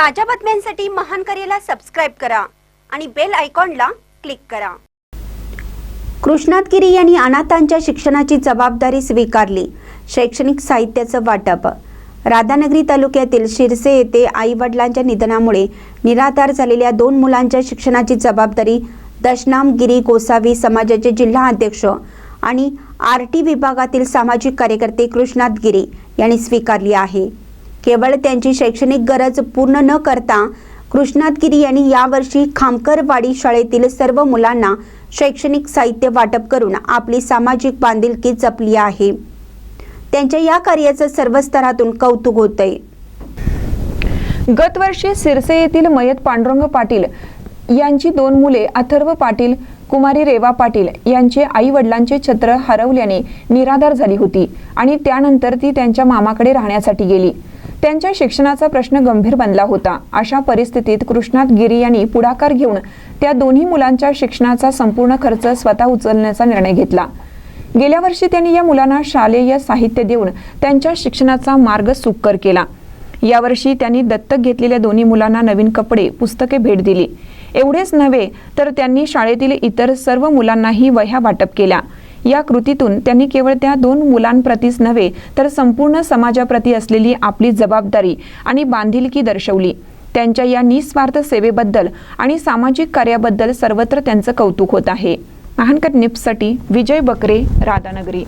ताज्या बातम्यांसाठी महान करेला सबस्क्राईब करा आणि बेल आयकॉनला क्लिक करा. कृष्णात गिरी यांनी अनाथांच्या शिक्षणाची जबाबदारी स्वीकारली. शैक्षणिक साहित्याचं वाटप. राधानगरी तालुक्यातील शिरसे येथे आई वडिलांच्या निधनामुळे निराधार झालेल्या दोन मुलांच्या शिक्षणाची जबाबदारी दशनाम गिरी गोसावी समाजाचे जिल्हा अध्यक्ष आणि आर टी विभागातील सामाजिक कार्यकर्ते कृष्णात गिरी यांनी स्वीकारली आहे. केवळ त्यांची शैक्षणिक गरज पूर्ण न करता कृष्णातगिरी यांनी यावर्षी खामकरवाडी शाळेतील सर्व मुलांना शैक्षणिक साहित्य वाटप करून आपली सामाजिक बांधिलकी जपली आहे. त्यांच्या या कार्याचं सर्व स्तरातून कौतुक होतंय. गतवर्षी सिरसे येथील मयत पांडुरंग पाटील यांची दोन मुले अथर्व पाटील कुमारी रेवा पाटील यांचे आई वडिलांचे छत्र हरवल्याने निराधार झाली होती आणि त्यानंतर ती त्यांच्या मामाकडे राहण्यासाठी गेली. त्यांच्या शिक्षणाचा प्रश्न गंभीर बनला होता. अशा परिस्थितीत कृष्णात गिरी यांनी पुढाकार घेऊन त्या दोन्ही मुलांच्या शिक्षणाचा संपूर्ण खर्च स्वतः उचलण्याचा निर्णय घेतला. गेल्या वर्षी त्यांनी या मुलांना शालेय साहित्य देऊन त्यांच्या शिक्षणाचा मार्ग सुकर केला. यावर्षी त्यांनी दत्तक घेतलेल्या दोन्ही मुलांना नवीन कपडे पुस्तके भेट दिली. एवढेच नव्हे तर त्यांनी शाळेतील इतर सर्व मुलांनाही वह्या वाटप केल्या. या कृतीतून त्यांनी केवळ त्या दोन मुलांप्रतीच नव्हे तर संपूर्ण समाजाप्रती असलेली आपली जबाबदारी आणि बांधिलकी दर्शवली. त्यांच्या या निस्वार्थ सेवेबद्दल आणि सामाजिक कार्याबद्दल सर्वत्र त्यांचं कौतुक होत आहे. महानकट निप्ससाठी विजय बकरे राधानगरी.